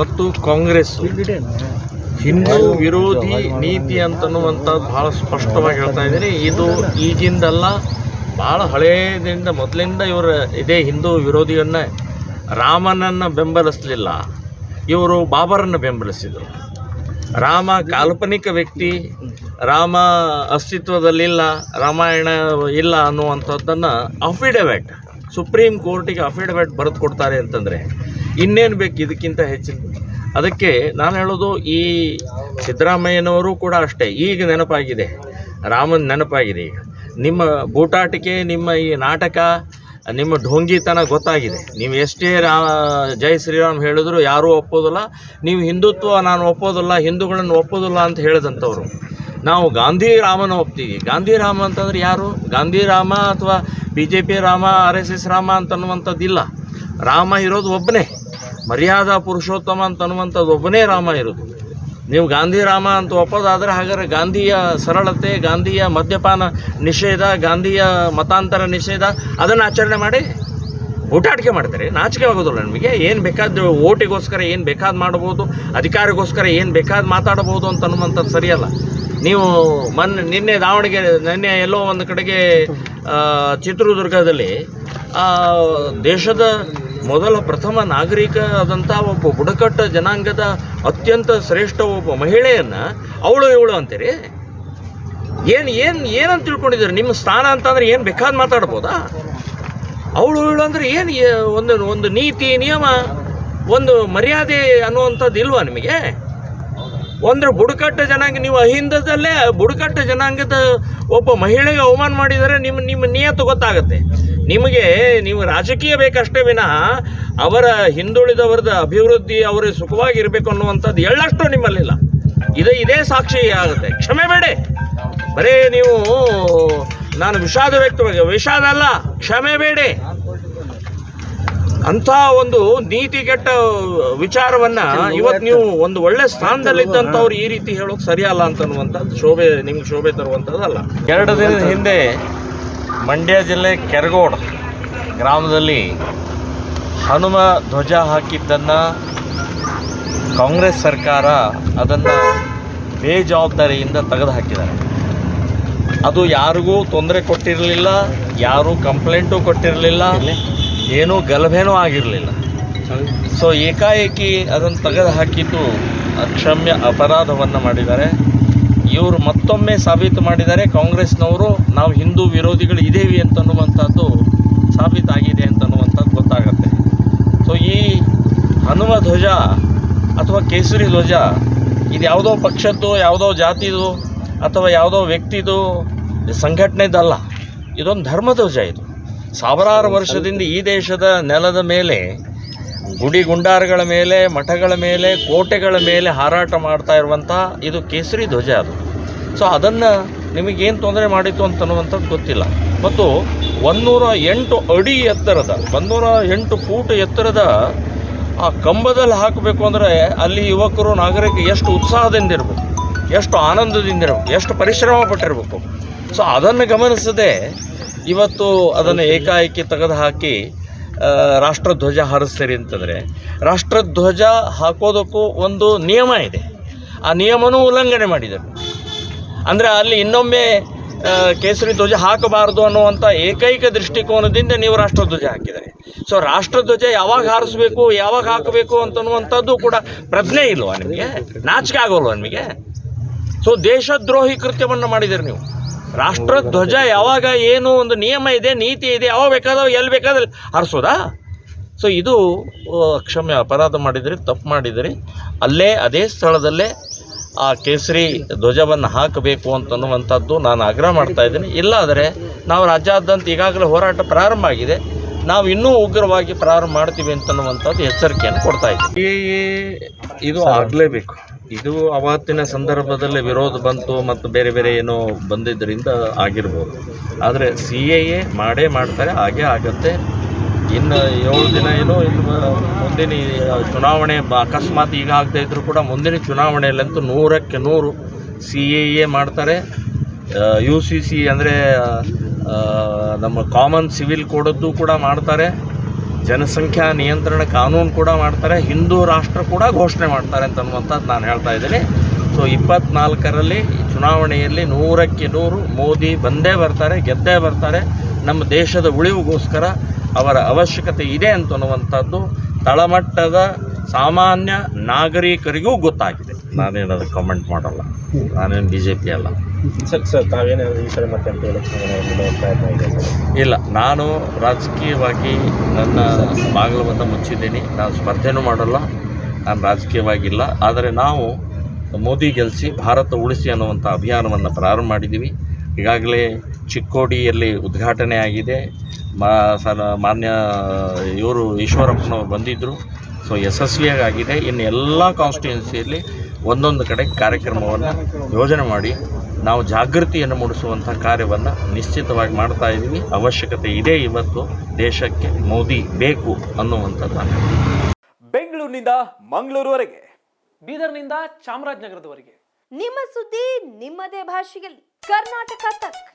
ಮತ್ತು ಕಾಂಗ್ರೆಸ್. ಹಿಂದೂ ವಿರೋಧಿ ನೀತಿ ಅಂತನ್ನುವಂಥದ್ದು ಬಹಳ ಸ್ಪಷ್ಟವಾಗಿ ಹೇಳ್ತಾ ಇದ್ದೀನಿ. ಇದು ಈಗಿಂದಲ್ಲ ಭಾಳ ಹಳೆಯದಿಂದ ಮೊದಲಿಂದ ಇವರು ಇದೇ ಹಿಂದೂ ವಿರೋಧಿಯನ್ನ ರಾಮನನ್ನು ಬೆಂಬಲಿಸಲಿಲ್ಲ. ಇವರು ಬಾಬರನ್ನು ಬೆಂಬಲಿಸಿದರು. ರಾಮ ಕಾಲ್ಪನಿಕ ವ್ಯಕ್ತಿ ರಾಮ ಅಸ್ತಿತ್ವದಲ್ಲಿಲ್ಲ ರಾಮಾಯಣ ಇಲ್ಲ ಅನ್ನುವಂಥದ್ದನ್ನು ಅಫಿಡವಿಟ್ ಸುಪ್ರೀಂ ಕೋರ್ಟಿಗೆ ಅಫಿಡವಿಟ್ ಬರೆದು ಕೊಡ್ತಾರೆ ಅಂತಂದರೆ ಇನ್ನೇನು ಬೇಕು ಇದಕ್ಕಿಂತ ಹೆಚ್ಚಿನ? ಅದಕ್ಕೆ ನಾನು ಹೇಳೋದು ಈ ಸಿದ್ದರಾಮಯ್ಯನವರು ಕೂಡ ಅಷ್ಟೇ, ಈಗ ನೆನಪಾಗಿದೆ, ರಾಮನ ನೆನಪಾಗಿದೆ ಈಗ. ನಿಮ್ಮ ಬೂಟಾಟಿಕೆ ನಿಮ್ಮ ಈ ನಾಟಕ, ನಿಮ್ಮ ಢೋಂಗಿತನ ಗೊತ್ತಾಗಿದೆ. ನೀವು ಎಷ್ಟೇ ರಾ, ಜೈ ಶ್ರೀರಾಮ್ ಹೇಳಿದ್ರು ಯಾರೂ ಒಪ್ಪೋದಿಲ್ಲ, ನೀವು ಹಿಂದುತ್ವ ನಾನು ಒಪ್ಪೋದಿಲ್ಲ, ಹಿಂದೂಗಳನ್ನು ಒಪ್ಪೋದಿಲ್ಲ ಅಂತ ಹೇಳಿದಂಥವ್ರು. ನಾವು ಗಾಂಧಿ ರಾಮನ ಒಪ್ತೀವಿ. ಗಾಂಧಿ ರಾಮ ಅಂತಂದ್ರೆ ಯಾರು? ಗಾಂಧಿ ರಾಮ ಅಥವಾ B J P Rama, R S S Rama ಅಂತನ್ನುವಂಥದ್ದಿಲ್ಲ. Rama ಇರೋದು ಒಬ್ಬನೇ ಮರ್ಯಾದಾ ಪುರುಷೋತ್ತಮ ಅಂತನ್ನುವಂಥದ್ದು ಒಬ್ಬನೇ ರಾಮ ಇರೋದು. ನೀವು ಗಾಂಧಿ ರಾಮ ಅಂತ ಒಪ್ಪೋದಾದರೆ ಹಾಗಾದ್ರೆ ಗಾಂಧಿಯ ಸರಳತೆ, ಗಾಂಧಿಯ ಮದ್ಯಪಾನ ನಿಷೇಧ, ಗಾಂಧಿಯ ಮತಾಂತರ ನಿಷೇಧ ಅದನ್ನು ಆಚರಣೆ ಮಾಡಿ ಊಟಾಟಿಕೆ ಮಾಡ್ತಾರೆ. ನಾಚಿಕೆ ಆಗೋದಿಲ್ಲ ನಿಮಗೆ. ಏನು ಬೇಕಾದ ಓಟಿಗೋಸ್ಕರ ಏನು ಬೇಕಾದ ಮಾಡ್ಬೋದು, ಅಧಿಕಾರಿಗೋಸ್ಕರ ಏನು ಬೇಕಾದ ಮಾತಾಡ್ಬೋದು ಅಂತ ಅನ್ನುವಂಥದ್ದು ಸರಿಯಲ್ಲ. ನೀವು ಮೊನ್ನೆ, ನಿನ್ನೆ ದಾವಣಗೆರೆ, ನಿನ್ನೆ ಎಲ್ಲೋ ಒಂದು ಕಡೆಗೆ ಚಿತ್ರದುರ್ಗದಲ್ಲಿ ದೇಶದ ಮೊದಲ ಪ್ರಥಮ ನಾಗರಿಕ ಆದಂಥ ಒಬ್ಬ ಬುಡಕಟ್ಟು ಜನಾಂಗದ ಅತ್ಯಂತ ಶ್ರೇಷ್ಠ ಒಬ್ಬ ಮಹಿಳೆಯನ್ನು ಅವಳು ಇವಳು ಅಂತೀರಿ? ಏನು ಏನು, ಏನಂತ ತಿಳ್ಕೊಂಡಿದ್ದೀರಿ? ನಿಮ್ಮ ಸ್ಥಾನ ಅಂತಂದ್ರೆ ಏನು ಬೇಕಾದ್ ಮಾತಾಡ್ಬೋದಾ? ಅವಳು ಇವಳು ಅಂದ್ರೆ ಏನು ಒಂದು ಒಂದು ನೀತಿ, ನಿಯಮ, ಒಂದು ಮರ್ಯಾದೆ ಅನ್ನುವಂಥದ್ದು ಇಲ್ವಾ ನಿಮಗೆ? ಅಂದ್ರೆ ಬುಡಕಟ್ಟು ಜನಾಂಗ, ನೀವು ಅಹಿಂದದಲ್ಲೇ ಬುಡಕಟ್ಟು ಜನಾಂಗದ ಒಬ್ಬ ಮಹಿಳೆಗೆ ಅವಮಾನ ಮಾಡಿದರೆ ನಿಮ್ಮ ನಿಮ್ಮ ನಿಯತ್ತು ಗೊತ್ತಾಗುತ್ತೆ. ನಿಮಗೆ, ನೀವು ರಾಜಕೀಯ ಬೇಕಷ್ಟೇ ವಿನಃ ಅವರ ಹಿಂದುಳಿದವರದ ಅಭಿವೃದ್ಧಿ ಅವ್ರಿಗೆ ಸುಖವಾಗಿ ಇರಬೇಕು ಅನ್ನುವಂಥದ್ದು ಎಳ್ಳಷ್ಟು ನಿಮ್ಮಲ್ಲಿಲ್ಲ. ಇದೇ ಇದೇ ಸಾಕ್ಷಿ ಆಗುತ್ತೆ. ಕ್ಷಮೆ ಬೇಡಿ. ಬರೇ ನೀವು, ನಾನು ವಿಷಾದ ವ್ಯಕ್ತವಾಗಿ, ವಿಷಾದ ಅಲ್ಲ, ಕ್ಷಮೆ ಬೇಡಿ. ಅಂಥ ಒಂದು ನೀತಿಗೆಟ್ಟ ವಿಚಾರವನ್ನ ಇವತ್ತು ನೀವು ಒಂದು ಒಳ್ಳೆ ಸ್ಥಾನದಲ್ಲಿದ್ದಂಥವ್ರು ಈ ರೀತಿ ಹೇಳೋಕೆ ಸರಿಯಲ್ಲ ಅಂತನ್ನುವಂಥದ್ದು ಶೋಭೆ ನಿಮ್ಗೆ ಶೋಭೆ ತರುವಂಥದ್ದಲ್ಲ ಎರಡು ದಿನದ ಹಿಂದೆ ಮಂಡ್ಯ ಜಿಲ್ಲೆ ಕೆರಗೋಡ್ ಗ್ರಾಮದಲ್ಲಿ ಹನುಮ ಧ್ವಜ ಹಾಕಿದ್ದನ್ನು ಕಾಂಗ್ರೆಸ್ ಸರ್ಕಾರ ಅದನ್ನು ಬೇಜವಾಬ್ದಾರಿಯಿಂದ ತೆಗೆದು ಹಾಕಿದ್ದಾರೆ ಅದು ಯಾರಿಗೂ ತೊಂದರೆ ಕೊಟ್ಟಿರಲಿಲ್ಲ ಯಾರೂ ಕಂಪ್ಲೇಂಟು ಕೊಟ್ಟಿರಲಿಲ್ಲ ಏನೂ ಗಲಭೆನೂ ಆಗಿರಲಿಲ್ಲ. ಸೊ ಏಕಾಏಕಿ ಅದನ್ನು ತೆಗೆದು ಹಾಕಿದ್ದು ಅಕ್ಷಮ್ಯ ಅಪರಾಧವನ್ನು ಮಾಡಿದ್ದಾರೆ. ಇವರು ಮತ್ತೊಮ್ಮೆ ಸಾಬೀತು ಮಾಡಿದ್ದಾರೆ. ಕಾಂಗ್ರೆಸ್ನವರು, ನಾವು ಹಿಂದೂ ವಿರೋಧಿಗಳು ಇದ್ದೇವೆ ಅಂತನ್ನುವಂಥದ್ದು ಸಾಬೀತಾಗಿದೆ ಅಂತನ್ನುವಂಥದ್ದು ಗೊತ್ತಾಗತ್ತೆ. ಸೊ ಈ ಹನುಮ ಧ್ವಜ ಅಥವಾ ಕೇಸರಿ ಧ್ವಜ, ಇದು ಯಾವುದೋ ಪಕ್ಷದ್ದು, ಯಾವುದೋ ಜಾತಿದು ಅಥವಾ ಯಾವುದೋ ವ್ಯಕ್ತಿದು, ಸಂಘಟನೆದಲ್ಲ. ಇದೊಂದು ಧರ್ಮಧ್ವಜ ಇದು. ಸಾವಿರಾರು ವರ್ಷದಿಂದ ಈ ದೇಶದ ನೆಲದ ಮೇಲೆ ಗುಡಿ ಗುಂಡಾರಗಳ ಮೇಲೆ, ಮಠಗಳ ಮೇಲೆ, ಕೋಟೆಗಳ ಮೇಲೆ ಹಾರಾಟ ಮಾಡ್ತಾ ಇರುವಂಥ ಇದು ಕೇಸರಿ ಧ್ವಜ ಅದು. ಸೊ ಅದನ್ನು ನಿಮಗೇನು ತೊಂದರೆ ಮಾಡಿತ್ತು ಅಂತನ್ನುವಂಥದ್ದು ಗೊತ್ತಿಲ್ಲ. ಮತ್ತು ಒಂದೂರ ಎಂಟು ಅಡಿ ಎತ್ತರದ, ಒಂದೂರ ಎಂಟು ಫೂಟ್ ಎತ್ತರದ ಆ ಕಂಬದಲ್ಲಿ ಹಾಕಬೇಕು ಅಂದರೆ ಅಲ್ಲಿ ಯುವಕರು ನಾಗರಿಕ ಎಷ್ಟು ಉತ್ಸಾಹದಿಂದ ಇರಬೇಕು, ಎಷ್ಟು ಆನಂದದಿಂದ ಇರಬೇಕು, ಎಷ್ಟು ಪರಿಶ್ರಮ ಪಟ್ಟಿರಬೇಕು. ಸೊ ಅದನ್ನು ಗಮನಿಸದೆ ಇವತ್ತು ಅದನ್ನು ಏಕಾಏಕಿ ತೆಗೆದು ಹಾಕಿ ರಾಷ್ಟ್ರಧ್ವಜ ಹಾರಿಸ್ತೀರಿ ಅಂತಂದರೆ, ರಾಷ್ಟ್ರಧ್ವಜ ಹಾಕೋದಕ್ಕೂ ಒಂದು ನಿಯಮ ಇದೆ. ಆ ನಿಯಮನೂ ಉಲ್ಲಂಘನೆ ಮಾಡಿದರು. ಅಂದರೆ ಅಲ್ಲಿ ಇನ್ನೊಮ್ಮೆ ಕೇಸರಿ ಧ್ವಜ ಹಾಕಬಾರದು ಅನ್ನುವಂಥ ಏಕೈಕ ದೃಷ್ಟಿಕೋನದಿಂದ ನೀವು ರಾಷ್ಟ್ರಧ್ವಜ ಹಾಕಿದರೆ. ಸೊ ರಾಷ್ಟ್ರಧ್ವಜ ಯಾವಾಗ ಹಾರಿಸ್ಬೇಕು, ಯಾವಾಗ ಹಾಕಬೇಕು ಅಂತನ್ನುವಂಥದ್ದು ಕೂಡ ಪ್ರಜ್ಞೆ ಇಲ್ವಾ ನಿಮಗೆ? ನಾಚಿಕೆ ಆಗೋಲ್ವಾ ನಿಮಗೆ? ಸೊ ದೇಶದ್ರೋಹಿ ಕೃತ್ಯವನ್ನು ಮಾಡಿದ್ದೀರಿ ನೀವು. ರಾಷ್ಟ್ರಧ್ವಜ ಯಾವಾಗ ಏನು ಒಂದು ನಿಯಮ ಇದೆ, ನೀತಿ ಇದೆ, ಯಾವಾಗ ಬೇಕಾದವ ಎಲ್ಲಿ ಬೇಕಾದ್ರೆ ಹಾರಿಸೋದಾ? ಸೊ ಇದು ಕ್ಷಮೆ ಅಪರಾಧ ಮಾಡಿದಿರಿ, ತಪ್ಪು ಮಾಡಿದಿರಿ. ಅಲ್ಲೇ, ಅದೇ ಸ್ಥಳದಲ್ಲೇ ಆ ಕೇಸರಿ ಧ್ವಜವನ್ನು ಹಾಕಬೇಕು ಅಂತನ್ನುವಂಥದ್ದು ನಾನು ಆಗ್ರಹ ಮಾಡ್ತಾ ಇದ್ದೀನಿ. ಇಲ್ಲಾದರೆ ನಾವು ರಾಜ್ಯಾದ್ಯಂತ ಈಗಾಗಲೇ ಹೋರಾಟ ಪ್ರಾರಂಭ ಆಗಿದೆ. ನಾವು ಇನ್ನೂ ಉಗ್ರವಾಗಿ ಪ್ರಾರಂಭ ಮಾಡ್ತೀವಿ ಅಂತನ್ನುವಂಥದ್ದು ಎಚ್ಚರಿಕೆಯನ್ನು ಕೊಡ್ತಾ ಇದ್ದೀವಿ ಇದು ಆಗಲೇಬೇಕು. ಇದು ಅವತ್ತಿನ ಸಂದರ್ಭದಲ್ಲಿ ವಿರೋಧ ಬಂತು ಮತ್ತು ಬೇರೆ ಬೇರೆ ಏನೋ ಬಂದಿದ್ದರಿಂದ ಆಗಿರ್ಬೋದು. ಆದರೆ ಸಿ ಎ ಎ ಮಾಡೇ ಮಾಡ್ತಾರೆ, ಹಾಗೇ ಆಗತ್ತೆ. ಇನ್ನು ಏಳು ದಿನ ಏನೋ ಇನ್ನು ಮುಂದಿನ ಚುನಾವಣೆ ಅಕಸ್ಮಾತ್ ಈಗ ಆಗದೇ ಇದ್ದರೂ ಕೂಡ ಮುಂದಿನ ಚುನಾವಣೆಯಲ್ಲಂತೂ ನೂರಕ್ಕೆ ನೂರು ಸಿ ಎ ಎ ಮಾಡ್ತಾರೆ. ಯು ಸಿ ಸಿ ಅಂದರೆ ನಮ್ಮ ಕಾಮನ್ ಸಿವಿಲ್ ಕೋಡದ್ದು ಕೂಡ ಮಾಡ್ತಾರೆ. ಜನಸಂಖ್ಯಾ ನಿಯಂತ್ರಣ ಕಾನೂನು ಕೂಡ ಮಾಡ್ತಾರೆ, ಹಿಂದೂ ರಾಷ್ಟ್ರ ಕೂಡ ಘೋಷಣೆ ಮಾಡ್ತಾರೆ ಅಂತ ಅನ್ನುವಂಥದ್ದು ನಾನು ಹೇಳ್ತಾ ಇದ್ದೀನಿ. ಸೊ ಇಪ್ಪತ್ನಾಲ್ಕರಲ್ಲಿ ಚುನಾವಣೆಯಲ್ಲಿ ನೂರಕ್ಕೆ ನೂರು, ಮೋದಿ ಬಂದೇ ಬರ್ತಾರೆ, ಗೆದ್ದೇ ಬರ್ತಾರೆ. ನಮ್ಮ ದೇಶದ ಉಳಿವಿಗೋಸ್ಕರ ಅವರ ಅವಶ್ಯಕತೆ ಇದೆ ಅಂತ ಅನ್ನುವಂಥದ್ದು ತಳಮಟ್ಟದ ಸಾಮಾನ್ಯ ನಾಗರಿಕರಿಗೂ ಗೊತ್ತಾಗಿದೆ. ನಾನೇನು ಅದಕ್ಕೆ ಕಮೆಂಟ್ ಮಾಡಲ್ಲ. ನಾನೇನು ಬಿ ಜೆ ಪಿ ಅಲ್ಲ. ಸರ್ ಅಂತ ಇಲ್ಲ, ನಾನು ರಾಜಕೀಯವಾಗಿ ನನ್ನ ಬಾಗಿಲವನ್ನು ಮುಚ್ಚಿದ್ದೀನಿ. ನಾನು ಸ್ಪರ್ಧೆನೂ ಮಾಡಲ್ಲ, ನಾನು ರಾಜಕೀಯವಾಗಿಲ್ಲ. ಆದರೆ ನಾವು ಮೋದಿ ಗೆಲ್ಲಿಸಿ ಭಾರತ ಉಳಿಸಿ ಅನ್ನುವಂಥ ಅಭಿಯಾನವನ್ನು ಪ್ರಾರಂಭ ಮಾಡಿದ್ದೀವಿ. ಈಗಾಗಲೇ ಚಿಕ್ಕೋಡಿಯಲ್ಲಿ ಉದ್ಘಾಟನೆ ಆಗಿದೆ. ಮಾ ಮಾನ್ಯ, ಇವರು ಈಶ್ವರಪ್ಪನವರು ಬಂದಿದ್ದರು. ಸೊ ಯಶಸ್ವಿಯಾಗಿ ಆಗಿದೆ ಇನ್ನು ಎಲ್ಲ ಕಾನ್ಸ್ಟಿಟ್ಯೂನ್ಸಿಯಲ್ಲಿ ಒಂದೊಂದು ಕಡೆ ಕಾರ್ಯಕ್ರಮವನ್ನು ಯೋಜನೆ ಮಾಡಿ ನಾವು ಜಾಗೃತಿಯನ್ನು ಮೂಡಿಸುವಂಥ ಕಾರ್ಯವನ್ನು ನಿಶ್ಚಿತವಾಗಿ ಮಾಡ್ತಾ ಇದ್ದೀವಿ. ಅವಶ್ಯಕತೆ ಇದೆ ಇವತ್ತು. ದೇಶಕ್ಕೆ ಮೋದಿ ಬೇಕು ಅನ್ನುವಂಥದ್ದು. ನಾನು ಬೆಂಗಳೂರಿನಿಂದ ಮಂಗಳೂರುವರೆಗೆ ಬೀದರ್ನಿಂದ ಚಾಮರಾಜನಗರದವರೆಗೆ. ನಿಮ್ಮ ಸುದ್ದಿ ನಿಮ್ಮದೇ ಭಾಷೆಯಲ್ಲಿ. ಕರ್ನಾಟಕ ತಕ್